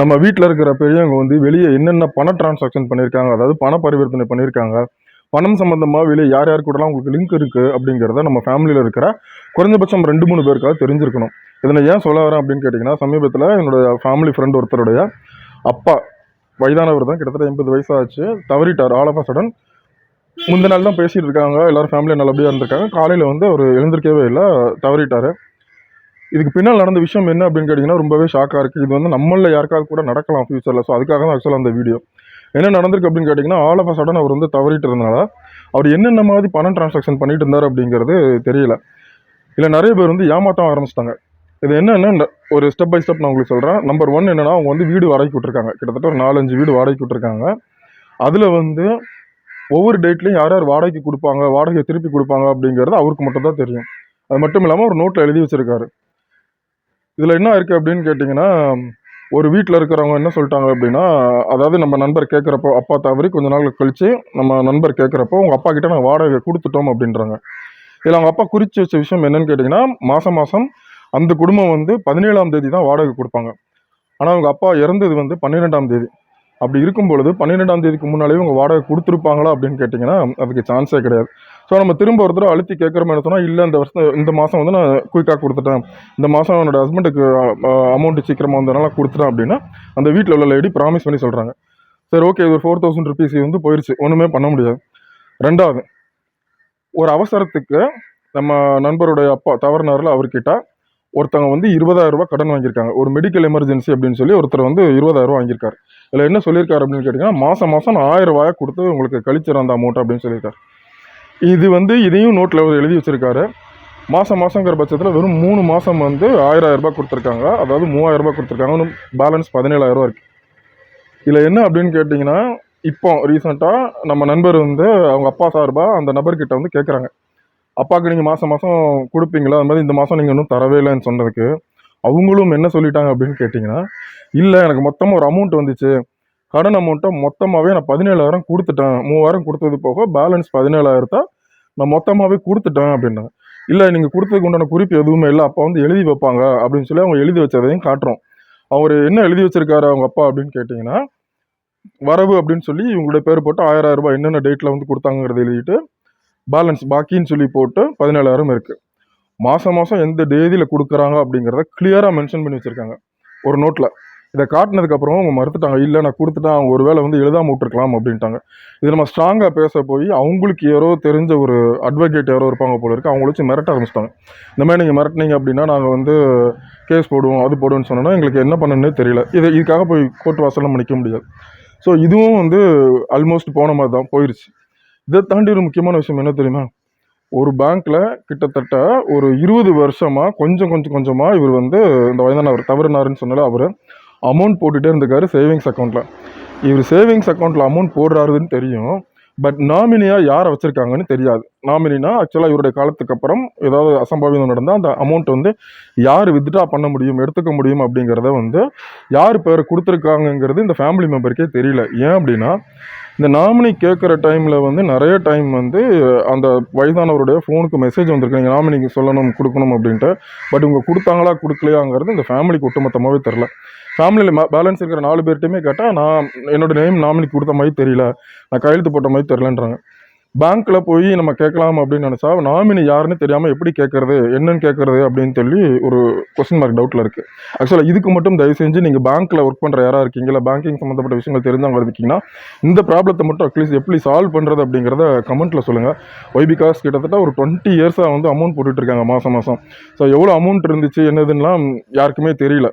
நம்ம வீட்டில் இருக்கிற பெரியவங்க வந்து வெளியே என்னென்ன பண டிரான்சாக்ஷன் பண்ணியிருக்காங்க அதாவது பண பரிவர்த்தனை பண்ணியிருக்காங்க பணம் சம்மந்தமாக வெளியே யார் யார் கூடலாம் உங்களுக்கு லிங்க் இருக்குது அப்படிங்கிறத நம்ம ஃபேமிலியில் இருக்கிற குறைஞ்சபட்சம் ரெண்டு மூணு பேருக்காவது தெரிஞ்சிருக்கணும். இதனை ஏன் சொல்ல வரேன் அப்படின்னு கேட்டிங்கன்னா சமீபத்தில் என்னோட ஃபேமிலி ஃப்ரெண்ட் ஒருத்தருடைய அப்பா வயதானவர் தான் கிட்டத்தட்ட எண்பது வயசாச்சு தவறிட்டார். ஆல் ஆஃப் சடன் முந்தின நாள் தான் பேசிகிட்டு இருக்காங்க. எல்லாரும் ஃபேமிலியாக நல்லபடியாக இருந்திருக்காங்க. காலையில் வந்து அவர் எழுந்திருக்கவே இல்லை தவறிட்டார். இதுக்கு பின்னால் நடந்த விஷயம் என்ன அப்படின்னு கேட்டிங்கன்னா ரொம்பவே ஷாக்காக இருக்குது இது வந்து நம்மளில் யாருக்காவது கூட நடக்கலாம் ஃபியூச்சரில் ஸோ அதுக்காக தான் ஆக்சுவலாக அந்த வீடியோ என்ன நடந்திருக்கு அப்படின்னு கேட்டிங்கன்னா ஆல் ஆஃப் சடன் அவர் வந்து தவறிட்டு இருந்தனால அவர் என்னென்ன மாதிரி பணம் டிரான்சாக்ஷன் பண்ணிட்டு இருந்தார் அப்படிங்கிறது தெரியல. இல்லை நிறைய பேர் வந்து ஏமாற்றம் ஆரம்பிச்சிட்டாங்க. இது என்னென்ன ஒரு ஸ்டெப் பை ஸ்டெப் நான் உங்களுக்கு சொல்கிறேன் நம்பர் ஒன் என்னென்னா அவங்க வந்து வீடு வாடகைக்கு விட்டுருக்காங்க. கிட்டத்தட்ட ஒரு நாலஞ்சு வீடு வாடகைக்கு விட்டுருக்காங்க. அதில் வந்து ஒவ்வொரு டேட்லையும் யார் யார் வாடகைக்கு கொடுப்பாங்க வாடகையை திருப்பி கொடுப்பாங்க அப்படிங்கிறது அவருக்கு மட்டும் தான் தெரியும். அது மட்டும் இல்லாமல் ஒரு நோட்டில் எழுதி வச்சுருக்காரு. இதில் என்ன இருக்குது அப்படின்னு கேட்டிங்கன்னா ஒரு வீட்டில் இருக்கிறவங்க என்ன சொல்லிட்டாங்க அப்படின்னா அதாவது நம்ம நண்பர் கேட்குறப்போ அப்பா தவறி கொஞ்ச நாள் கழித்து நம்ம நண்பர் கேட்குறப்போ உங்கள் அப்பா கிட்டே நாங்கள் வாடகை கொடுத்துட்டோம் அப்படின்றாங்க. இதில் அவங்க அப்பா குறித்து வச்ச விஷயம் என்னென்னு கேட்டிங்கன்னா மாதம் மாதம் அந்த குடும்பம் வந்து பதினேழாம் தேதி தான் வாடகை கொடுப்பாங்க. ஆனால் அவங்க அப்பா இறந்தது வந்து பன்னிரெண்டாம் தேதி. அப்படி இருக்கும் பொழுது பன்னிரெண்டாம் தேதிக்கு முன்னாலே உங்கள் வாடகை கொடுத்துருப்பாங்களா அப்படின்னு கேட்டிங்கன்னா அதுக்கு சான்ஸே கிடையாது. ஸோ நம்ம திரும்ப ஒரு தடவை அழுத்தி கேட்குற மாதிரி சொன்னால் இல்லை இந்த வருஷம் இந்த மாதம் வந்து நான் குயிக்காக கொடுத்துட்டேன். இந்த மாதம் என்னோட ஹஸ்பண்டுக்கு அமௌண்ட் சீக்கிரமாக வந்ததுனால கொடுத்துட்டேன் அப்படின்னா அந்த வீட்டில் உள்ள லேடி ப்ராமிஸ் பண்ணி சொல்கிறாங்க சரி ஓகே இது ஒரு ஃபோர் தௌசண்ட் ருபீஸ் வந்து போயிடுச்சு ஒன்றுமே பண்ண முடியாது. ரெண்டாவது ஒரு அவசரத்துக்கு நம்ம நண்பருடைய அப்பா தவறுனாரில் அவர்கிட்ட ஒருத்தவங்க வந்து இருபதாயிரம் ரூபாய் கடன் வாங்கியிருக்காங்க. ஒரு மெடிக்கல் எமர்ஜென்சி அப்படின்னு சொல்லி ஒருத்தர் வந்து இருபதாயிரம் ரூபா வாங்கியிருக்காரு. இதில் என்ன சொல்லியிருக்காரு அப்படின்னு கேட்டிங்கன்னா மாதம் மாதம் நான் ஆயிரம் ரூபாயை கொடுத்து உங்களுக்கு கழிச்சிடும் அந்த அமௌண்ட் அப்படின்னு சொல்லியிருக்காரு. இது வந்து இதையும் நோட்டில் எழுதி வச்சிருக்காரு. மாதம் மாதங்கிற பட்சத்தில் வெறும் மூணு மாதம் வந்து ஆயிரம் ரூபாய் கொடுத்துருக்காங்க. அதாவது மூவாயிரம் ரூபாய் கொடுத்துருக்காங்க. பேலன்ஸ் பதினேழாயிரம் இருக்குது இதில் என்ன அப்படின்னு கேட்டிங்கன்னா இப்போ ரீசெண்டாக நம்ம நண்பர் வந்து அவங்க அப்பா சார்பாக அந்த நபர்கிட்ட வந்து கேட்குறாங்க அப்பாவுக்கு நீங்கள் மாதம் மாதம் கொடுப்பீங்களா? அது மாதிரி இந்த மாதம் நீங்கள் இன்னும் தரவே இல்லைன்னு சொன்னதுக்கு அவங்களும் என்ன சொல்லிட்டாங்க அப்படின்னு கேட்டிங்கன்னா இல்லை எனக்கு மொத்தமாக ஒரு அமௌண்ட் வந்துச்சு. கடன் அமௌண்ட்டை மொத்தமாகவே நான் பதினேழாயிரம் கொடுத்துட்டேன். மூவாயிரம் கொடுத்தது போக பேலன்ஸ் பதினேழாயிரத்தை நான் மொத்தமாகவே கொடுத்துட்டேன் அப்படின்னாங்க. இல்லை நீங்கள் கொடுத்ததுக்கு உண்டான குறிப்பு எதுவுமே இல்லை. அப்பா வந்து எழுதி வைப்பாங்க அப்படின்னு சொல்லி அவங்க எழுதி வச்சதையும் காட்டுறோம். அவர் என்ன எழுதி வச்சிருக்காரு அவங்க அப்பா அப்படின்னு கேட்டிங்கன்னா வரவு அப்படின்னு சொல்லி இவங்களுடைய பேர் போட்டு ஆயிரம் ரூபாய் என்னென்ன டேட்டில் வந்து கொடுத்தாங்கிறத எழுதிட்டு பேலன்ஸ் பாக்கின்னு சொல்லி போட்டு பதினேழாயிரம் இருக்குது மாதம் மாதம் எந்த தேதியில் கொடுக்குறாங்க அப்படிங்கிறத கிளியராக மென்ஷன் பண்ணி வச்சுருக்காங்க. ஒரு நோட்டில் இதை காட்டினதுக்கப்புறம் அவங்க மறுத்துட்டாங்க. இல்லை நான் கொடுத்துட்டேன் அவங்க ஒரு வேளை வந்து எழுதாம விட்டுருக்கலாம் அப்படின்ட்டாங்க. இது நம்ம ஸ்ட்ராங்காக பேச போய் அவங்களுக்கு யாரோ தெரிஞ்ச ஒரு அட்வொகேட் யாரோ இருப்பாங்க போல இருக்கு அவங்கள வச்சு மிரட்ட ஆரம்பிச்சிட்டாங்க. இந்த மாதிரி நீங்கள் மிரட்டினீங்க அப்படின்னா நாங்கள் வந்து கேஸ் போடுவோம் அது போடுவோம்னு சொன்னோன்னா எங்களுக்கு என்ன பண்ணணுன்னே தெரியல. இது இதுக்காக போய் கோர்ட் வாசலில் நிற்க முடியாது. ஸோ இதுவும் வந்து ஆல்மோஸ்ட் போன மாதிரி தான் போயிடுச்சு இதை தாண்டி ஒரு முக்கியமான விஷயம் என்ன தெரியுமா? ஒரு பேங்க்கில் கிட்டத்தட்ட ஒரு இருபது வருஷமாக கொஞ்சம் கொஞ்சம் கொஞ்சமாக இவர் வந்து இந்த வயதானவர் தவறுனாருன்னு சொன்னால அவர் அமௌண்ட் போட்டுகிட்டே இருந்திருக்காரு சேவிங்ஸ் அக்கௌண்ட்டில் இவர் சேவிங்ஸ் அக்கௌண்ட்டில் அமௌண்ட் போடுறாருன்னு தெரியும். பட் நாமினியாக யாரை வச்சுருக்காங்கன்னு தெரியாது. நாமினினா ஆக்சுவலாக இவருடைய காலத்துக்கு அப்புறம் ஏதாவது அசம்பாவிதம் நடந்தால் அந்த அமௌண்ட் வந்து யார் வித்ட்ரா பண்ண முடியும் எடுத்துக்க முடியும் அப்படிங்கிறத வந்து யார் பேர் கொடுத்துருக்காங்கங்கிறது இந்த ஃபேமிலி மெம்பருக்கே தெரியல. ஏன் அப்படின்னா இந்த நாமினி கேட்குற டைமில் வந்து நிறைய டைம் வந்து அந்த வயதானவருடைய ஃபோனுக்கு மெசேஜ் வந்திருக்கு. நீங்கள் நாமினிக்கு சொல்லணும் கொடுக்கணும் அப்படின்ட்டு. பட் இவங்க கொடுத்தாங்களா கொடுக்கலையாங்கிறது இந்த ஃபேமிலிக்கு ஒட்டுமொத்தமாகவே தெரில ஃபேமிலியில் பேலன்ஸ் இருக்கிற நாலு பேர்கிட்டையுமே கேட்டால் நான் என்னோட நேம் நாமினிக்கு கொடுத்த மாதிரி தெரியல. நான் கையெழுத்து போட்ட மாதிரி தெரிலன்றாங்க பேங்க்கில் போய் நம்ம கேட்கலாம் அப்படின்னு நினச்சா நாமினி யாருன்னு தெரியாமல் எப்படி கேட்குறது என்னன்னு கேட்கறது அப்படின்னு சொல்லி ஒரு கொஸ்டின் மார்க் டவுட்டில் இருக்குது ஆக்சுவலாக இதுக்கு மட்டும் தயவு செஞ்சு நீங்கள் பேங்க்கில் ஒர்க் பண்ணுற யாராக இருக்கீங்களா பேங்கிங் சம்மந்தப்பட்ட விஷயங்கள் தெரிஞ்சவங்க இருக்கீங்கன்னா இந்த ப்ராப்ளத்தை மட்டும் அட்லீஸ்ட் எப்படி சால்வ் பண்ணுறது அப்படிங்கிறத கமெண்ட்டில் சொல்லுங்கள் ஒய் பிகாஸ் கிட்டத்தட்ட ஒரு டுவெண்ட்டி இயர்ஸாக வந்து அமௌண்ட் போட்டுட்ருக்காங்க மாதம் மாதம் ஸோ எவ்வளோ அமௌண்ட் இருந்துச்சு என்னதுன்னெலாம் யாருக்குமே தெரியல.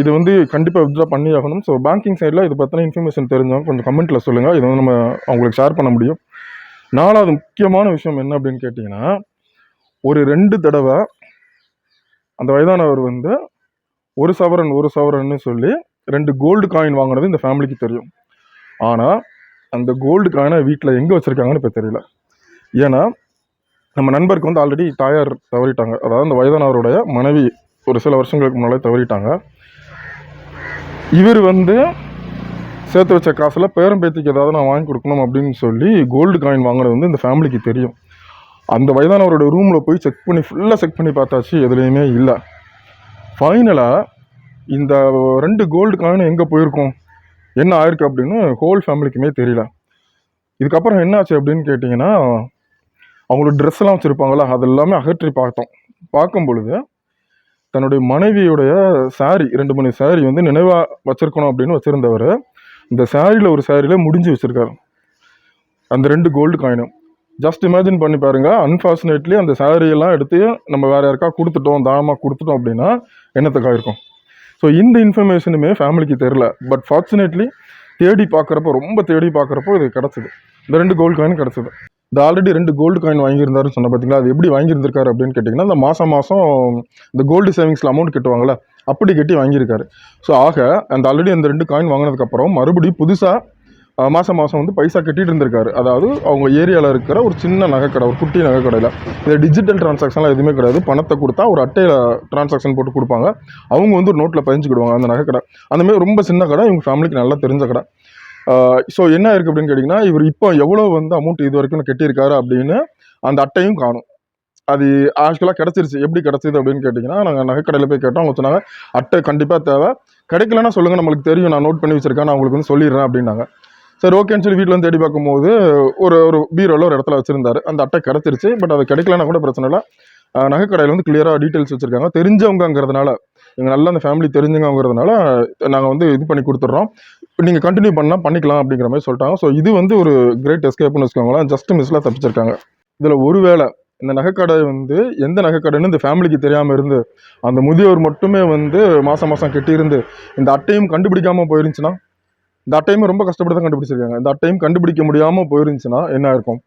இது வந்து கண்டிப்பாக வித்ட்ரா பண்ணி ஆகணும் ஸோ பேங்கிங் சைடில் இது பற்றின இன்ஃபர்மேஷன் தெரிஞ்சவங்க கொஞ்சம் கமெண்ட்டில் சொல்லுங்கள் இது வந்து நம்ம அவங்களுக்கு ஷேர் பண்ண முடியும். நாலாவது முக்கியமான விஷயம் என்ன அப்படின்னு கேட்டிங்கன்னா ஒரு ரெண்டு தடவை அந்த வயதானவர் வந்து ஒரு சவரன் ஒரு சவரன்னு சொல்லி ரெண்டு கோல்டு காயின் வாங்கினது இந்த ஃபேமிலிக்கு தெரியும். ஆனால் அந்த கோல்டு காயினை வீட்டில் எங்கே வச்சுருக்காங்கன்னு இப்போ தெரியல. ஏன்னா நம்ம நண்பருக்கு வந்து ஆல்ரெடி தாயார் தவறிட்டாங்க. அதாவது அந்த வயதானவருடைய மனைவி ஒரு சில வருஷங்களுக்கு முன்னாலே தவறிட்டாங்க. இவர் வந்து சேர்த்து வச்ச காசில் பேரம் பேத்திக்கு ஏதாவது நான் வாங்கி கொடுக்கணும் அப்படின்னு சொல்லி கோல்டு காயின் வாங்கினது வந்து இந்த ஃபேமிலிக்கு தெரியும். அந்த வயதானவரோட ரூமில் போய் செக் பண்ணி ஃபுல்லாக செக் பண்ணி பார்த்தாச்சு எதுலேயுமே இல்லை. ஃபைனலாக இந்த ரெண்டு கோல்டு காயின் எங்கே போயிருக்கும்? என்ன ஆயிருக்கு அப்படின்னு ஹோல் ஃபேமிலிக்குமே தெரியல. இதுக்கப்புறம் என்ன ஆச்சு அப்படின்னு கேட்டிங்கன்னா அவங்களோட ட்ரெஸ் எல்லாம் வச்சுருப்பாங்களா அது எல்லாமே அகற்றி பார்த்தோம். பார்க்கும் பொழுது தன்னுடைய மனைவியுடைய சாரி ரெண்டு மணி சாரி வந்து நினைவாக வச்சுருக்கணும் அப்படின்னு வச்சுருந்தவர் இந்த சாரியில் ஒரு சாரியில் முடிஞ்சு வச்சுருக்காரு. அந்த ரெண்டு கோல்டு காயினும் ஜஸ்ட் இமேஜின் பண்ணி பாருங்கள் அன்ஃபார்ச்சுனேட்லி அந்த சாரியெல்லாம் எடுத்து நம்ம வேறு யாருக்கா கொடுத்துட்டோம் தானமாக கொடுத்துட்டோம் அப்படின்னா என்னத்துக்காக இருக்கும் ஸோ இந்த இன்ஃபர்மேஷனுமே ஃபேமிலிக்கு தெரில பட் ஃபார்ச்சுனேட்லி தேடி பார்க்குறப்போ ரொம்ப தேடி பார்க்குறப்போ இது கிடச்சிது. இந்த ரெண்டு கோல்டு காயின் கிடச்சிது. இந்த ஆல்ரெடி ரெண்டு கோல்டு காயின் வாங்கியிருந்தாருன்னு சொன்ன பார்த்தீங்களா அது எப்படி வாங்கியிருந்திருக்காரு அப்படின்னு கேட்டிங்கன்னா இந்த மாதம் மாதம் இந்த கோல்டு சேவிங்ஸில் அமௌண்ட் கட்டுவாங்கள்ல அப்படி கட்டி வாங்கியிருக்காரு. ஸோ ஆக அந்த ஆல்ரெடி அந்த ரெண்டு காயின் வாங்கினதுக்கப்புறம் மறுபடியும் புதுசாக மாதம் மாதம் வந்து பைசா கட்டிகிட்டு இருந்திருக்காரு. அதாவது அவங்க ஏரியாவில் இருக்கிற ஒரு சின்ன நகைக்கடை ஒரு குட்டி நகைக்கடையில். இந்த டிஜிட்டல் டிரான்சாக்ஷன்லாம் எதுவுமே கிடையாது. பணத்தை கொடுத்தா ஒரு அட்டையில் டிரான்சாக்ஷன் போட்டு கொடுப்பாங்க. அவங்க வந்து ஒரு நோட்டில் பதிஞ்சுக்கிடுவாங்க அந்த நகைக்கடை. அந்தமாதிரி ரொம்ப சின்ன கடை இவங்க ஃபேமிலிக்கு நல்லா தெரிஞ்ச கடை. ஸோ என்ன இருக்குது அப்படின்னு கேட்டிங்கன்னா இவர் இப்போ எவ்வளோ வந்து அமௌண்ட் இது வரைக்கும் கட்டியிருக்காரு அப்படின்னு அந்த அட்டையும் காணும். அது ஆக்சுவலாக கிடச்சிருச்சு. எப்படி கிடச்சிது அப்படின்னு கேட்டிங்கன்னா நாங்கள் நகைக்கடையில் போய் கேட்டோம். அவங்க சொன்னாங்க அட்டை கண்டிப்பாக தேவை. கிடைக்கலன்னா சொல்லுங்கள் நம்மளுக்கு தெரியும். நான் நோட் பண்ணி வச்சிருக்கேன். நான் உங்களுக்கு வந்து சொல்லிடுறேன் அப்படின்னாங்க. சரி ஓகேன்னு சொல்லி வீட்டில் வந்து தேடி பார்க்கும்போது ஒரு ஒரு பீரோவில் ஒரு இடத்துல வச்சுருந்தாரு. அந்த அட்டை கிடச்சிருச்சு. பட் அது கிடைக்கலன்னா கூட பிரச்சனை இல்லை. நகைக்கடையில் வந்து கிளியராக டீட்டெயில்ஸ் வச்சுருக்காங்க. தெரிஞ்சவங்கங்கிறதுனால எங்கள் நல்லா அந்த ஃபேமிலி தெரிஞ்சவங்கிறதுனால நாங்கள் வந்து இது பண்ணி கொடுத்துட்றோம். நீங்கள் கண்டினியூ பண்ணால் பண்ணிக்கலாம் அப்படிங்கிற மாதிரி சொல்லிட்டாங்க. ஸோ இது வந்து ஒரு கிரேட் எஸ்கேப்னு வச்சுக்கோங்களேன். ஜஸ்ட் மிஸ்லாம் தப்பிச்சிருக்காங்க. இதில் ஒருவேளை இந்த நகைக்கடை வந்து எந்த நகைக்கடைன்னு இந்த ஃபேமிலிக்கு தெரியாமல் இருந்து அந்த முதியோர் மட்டுமே வந்து மாதம் மாதம் கெட்டியிருந்து இந்த அட்டையும் கண்டுபிடிக்காமல் போயிருந்துச்சுன்னா இந்த அட்டையும் ரொம்ப கஷ்டப்பட்டு தான் கண்டுபிடிச்சிருக்காங்க. இந்த அட்டையும் கண்டுபிடிக்க முடியாமல் போயிருந்துச்சுன்னா என்ன இருக்கும்?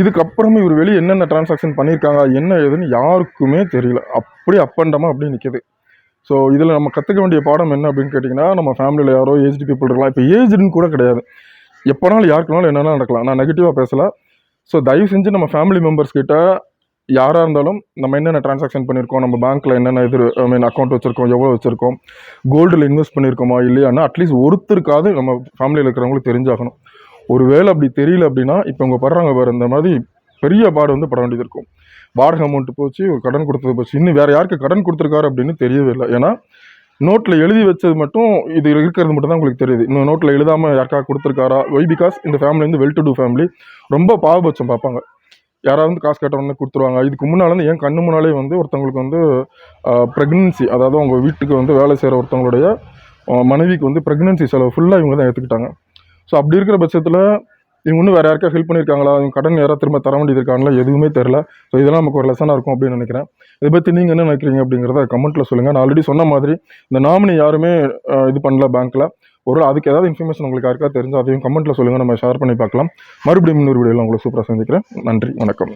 இதுக்கப்புறமும் இவர் வெளியே என்னென்ன டிரான்சாக்ஷன் பண்ணியிருக்காங்க என்ன ஏதுன்னு யாருக்குமே தெரியல. அப்படி அப்பண்டமாக அப்படியே நிற்கிது ஸோ இதில் நம்ம கற்றுக்க வேண்டிய பாடம் என்ன அப்படின்னு கேட்டிங்கன்னா நம்ம ஃபேமிலியில் யாரோ ஏஜ்டு பீப்புள் இருக்கலாம். இப்போ ஏஜ்டுன்னு கூட கிடையாது. எப்போனாலும் யாருக்குனாலும் என்னென்ன நடக்கலாம். நான் நெகட்டிவாக பேசலை. ஸோ தயவு செஞ்சு நம்ம ஃபேமிலி மெம்பர்ஸ் கிட்ட யாராக இருந்தாலும் நம்ம என்னென்ன டிரான்சாக்ஷன் பண்ணியிருக்கோம் நம்ம பேங்க்கில் என்னென்ன இது ஐ மீன் அக்கௌண்ட் வச்சுருக்கோம் எவ்வளோ வச்சுருக்கோம் கோல்டில் இன்வெஸ்ட் பண்ணியிருக்கோமா இல்லையானா அட்லீஸ்ட் ஒருத்தருக்காவது நம்ம ஃபேமிலியில் இருக்கிறவங்களுக்கு தெரிஞ்சாகணும். ஒரு வேலை அப்படி தெரியல அப்படின்னா இப்போ இவங்க படுறாங்க வேறு இந்த மாதிரி பெரிய பாடு வந்து பட வேண்டியது இருக்கும். வாடகை அமௌண்ட்டு போச்சு ஒரு கடன் கொடுத்தது போச்சு. இன்னும் வேறு யாருக்கு கடன் கொடுத்துருக்காரு அப்படின்னு தெரியவே இல்லை. ஏன்னா நோட்டில் எழுதி வச்சது மட்டும் இது இருக்கிறது மட்டும் தான் உங்களுக்கு தெரியுது. இன்னும் நோட்டில் எழுதாமல் யாருக்காக கொடுத்துருக்காரா? ஒய் பிகாஸ் இந்த ஃபேமிலி வந்து வெல் டு டூ ஃபேமிலி ரொம்ப பாவபட்சம் பார்ப்பாங்க. யாராவது வந்து காசு கேட்டவொடனே கொடுத்துருவாங்க. இதுக்கு முன்னால் வந்து என் கண்ணு முன்னாலே வந்து ஒருத்தவங்களுக்கு வந்து ப்ரெக்னென்சி அதாவது அவங்க வீட்டுக்கு வந்து வேலை செய்கிற ஒருத்தவங்களுடைய மனைவிக்கு வந்து ப்ரெக்னென்சி செலவு ஃபுல்லாக இவங்க தான் எடுத்துக்கிட்டாங்க ஸோ அப்படி இருக்கிற பட்சத்தில் இவங்க இன்னும் வேறு யாருக்கா ஹெல்ப் பண்ணியிருக்காங்களா? இவங்க கடன் யாராவது திரும்ப தர வேண்டியது இருக்காங்களா எதுவுமே தெரில ஸோ இதெல்லாம் நமக்கு ஒரு லெசனாக இருக்கும் அப்படின்னு நினைக்கிறேன். இதை பற்றி நீங்கள் என்ன நினைக்கிறீங்க அப்படிங்கிறத கமெண்ட்டில் சொல்லுங்கள் நான் ஆல்ரெடி சொன்ன மாதிரி இந்த நாமினி யாருமே இது பண்ணல பேங்க்கில் ஒரு அதுக்கு ஏதாவது இன்ஃபர்மேஷன் உங்களுக்கு யாருக்கா தெரிஞ்சு அதையும் கமெண்ட்டில் சொல்லுங்கள் நம்ம ஷேர் பண்ணி பார்க்கலாம். மறுபடியும் இன்னொரு வீடியோவில் உங்களுக்கு சூப்பராக சந்திக்கிறேன். நன்றி. வணக்கம்.